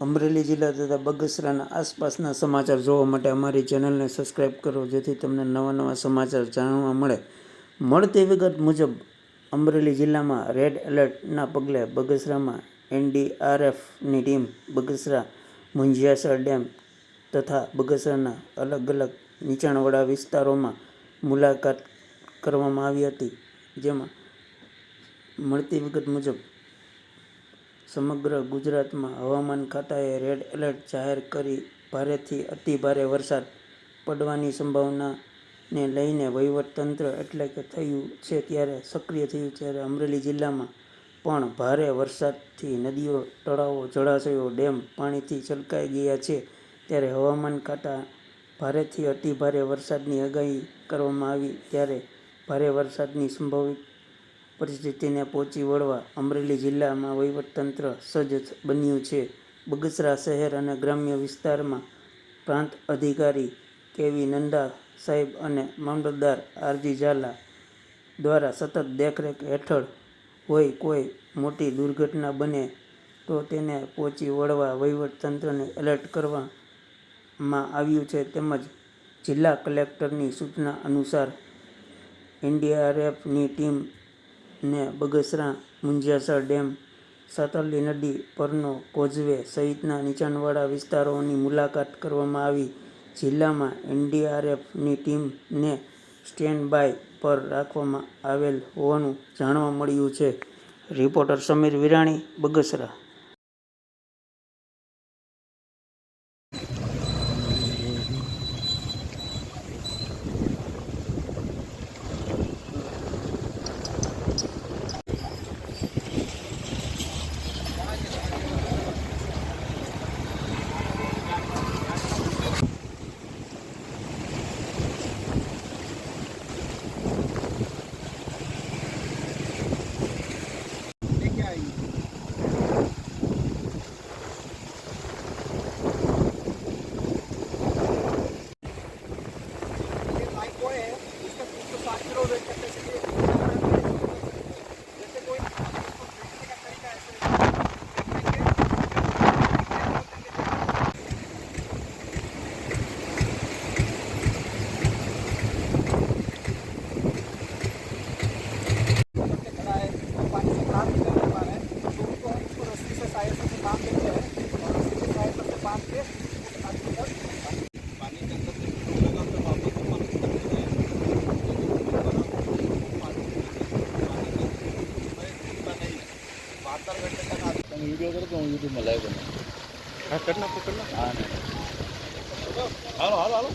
અમરેલી જિલ્લા તથા બગસરાના આસપાસના સમાચાર જોવા માટે અમારી ચેનલને સબસ્ક્રાઈબ કરો, જેથી તમને નવા નવા સમાચાર જાણવા મળે. મળતી વિગત મુજબ, અમરેલી જિલ્લામાં રેડ એલર્ટના પગલે બગસરામાં એનડીઆરએફની ટીમ બગસરા મુંજિયાસર ડેમ તથા બગસરાના અલગ અલગ નીચાણવાળા વિસ્તારોમાં મુલાકાત કરવામાં આવી હતી. જેમાં મળતી વિગત મુજબ સમગ્ર ગુજરાતમાં હવામાન ખાતાએ રેડ એલર્ટ જાહેર કરી ભારેથી અતિભારે વરસાદ પડવાની સંભાવનાને લઈને વહીવટતંત્ર એટલે કે થયું છે ત્યારે સક્રિય થયું ત્યારે અમરેલી જિલ્લામાં પણ ભારે વરસાદથી નદીઓ, તળાવો, જળાશયો, ડેમ પાણીથી છલકાઈ ગયા છે. ત્યારે હવામાન ખાતા ભારેથી અતિભારે વરસાદની આગાહી કરવામાં આવી ત્યારે ભારે વરસાદની સંભવિત પરિસ્થિતિને પહોંચી વળવા અમરેલી જિલ્લામાં વહીવટતંત્ર સજ્જ બન્યું છે. બગસરા શહેર અને ગ્રામ્ય વિસ્તારમાં પ્રાંત અધિકારી કેવી નંદા સાહેબ અને મામલતદાર આરજી ઝાલા દ્વારા સતત દેખરેખ હેઠળ હોય કોઈ મોટી દુર્ઘટના બને તો તેને પહોંચી વળવા વહીવટતંત્રને એલર્ટ કરવામાં આવ્યું છે તેમજ જિલ્લા કલેક્ટરની સૂચના અનુસાર એનડીઆરએફની ટીમને બગસરા મુંજિયાસર ડેમ સાતરલી નદી પરનો કોઝવે સહિતના નીચાણવાળા વિસ્તારોની મુલાકાત કરવામાં આવી. જિલ્લામાં એનડીઆરએફની ટીમને સ્ટેન્ડ બાય પર રાખવામાં આવેલ હોવાનું જાણવા મળ્યું છે. રિપોર્ટર સમીર વિરાણી, બગસરા. તમે વીડિયો કરો તો હું યુટ્યુબમાં લાઈવ બનાવું. હા કરી નાખો કરી નાખો. હા હાલો હાલો હાલો.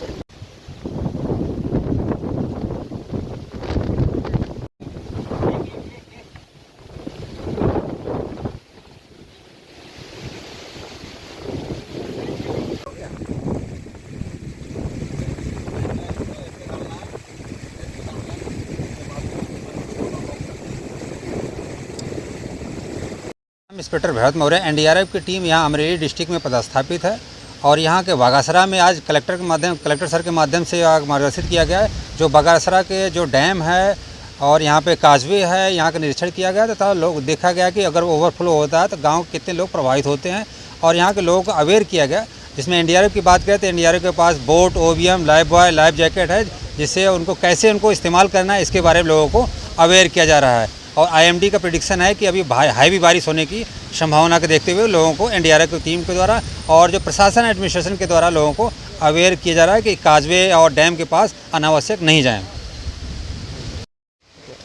इंस्पेक्टर भरत मौर्य, एनडीआरएफ की टीम यहाँ अमरेली डिस्ट्रिक्ट में पदस्थापित है और यहाँ के बागासरा में आज कलेक्टर के माध्यम, कलेक्टर सर के माध्यम से मार्गदर्शित किया गया है। जो बागासरा के जो डैम है और यहाँ पे काजवे है, यहाँ का निरीक्षण किया गया तथा लोग, देखा गया कि अगर ओवरफ्लो होता है तो गाँव कितने लोग प्रभावित होते हैं और यहाँ के लोगों को अवेयर किया गया। जिसमें एनडीआरएफ की बात करें तो एनडीआरएफ के पास boat O V M life buoy, life jacket है, जिससे उनको, कैसे उनको इस्तेमाल करना है, इसके बारे में लोगों को अवेयर किया जा रहा है। और आईएमडी का प्रिडिक्शन है कि अभी हैवी बारिश होने की संभावना को देखते हुए लोगों को एनडीआरएफ की टीम के द्वारा और जो प्रशासन एडमिनिस्ट्रेशन के द्वारा लोगों को अवेयर किया जा रहा है कि काजवे और डैम के पास अनावश्यक नहीं जाएं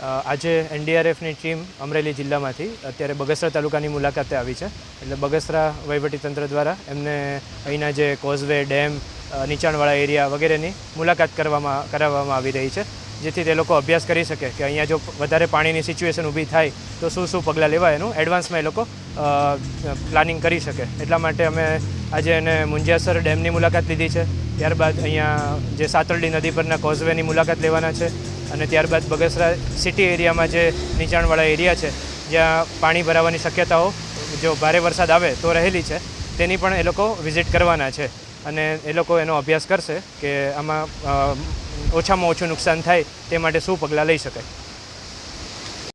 અ, આજે એનડીઆરએફની ટીમ અમરેલી જિલ્લામાંથી અત્યારે બગસરા તાલુકાની મુલાકાતે આવી છે એટલે બગસરા વહીવટીતંત્ર દ્વારા એમને અહીંના જે કોઝવે ડેમ અ, નીચાણવાળા એરિયા વગેરેની મુલાકાત કરવામાં કરાવવામાં આવી રહી છે જેથી તે લોકો અભ્યાસ કરી શકે કે અહીંયા જો વધારે પાણીની સિચ્યુએશન ઊભી થાય, તો શું શું પગલાં લેવાય? એનું એડવાન્સમાં એ લોકો પ્લાનિંગ કરી શકે. એટલા માટે અમે આજે એને મુંજિયાસર ડેમની મુલાકાત લીધી છે. ત્યારબાદ અહીંયા જે સાતરડી નદી પરના કોઝવેની મુલાકાત લેવાના છે. અને ત્યારબાદ બગસરા સિટી એરિયામાં જે નીચાણવાળા એરિયા છે, જ્યાં પાણી ભરાવાની શક્યતાઓ, જો ભારે વરસાદ આવે તો રહેલી છે, તેની પણ એ લોકો વિઝિટ કરવાના છે. અને એ લોકો એનો અભ્યાસ કરશે કે આમાં ઓછામાં ઓછું નુકસાન થાય તે માટે શું પગલાં લઈ શકાય.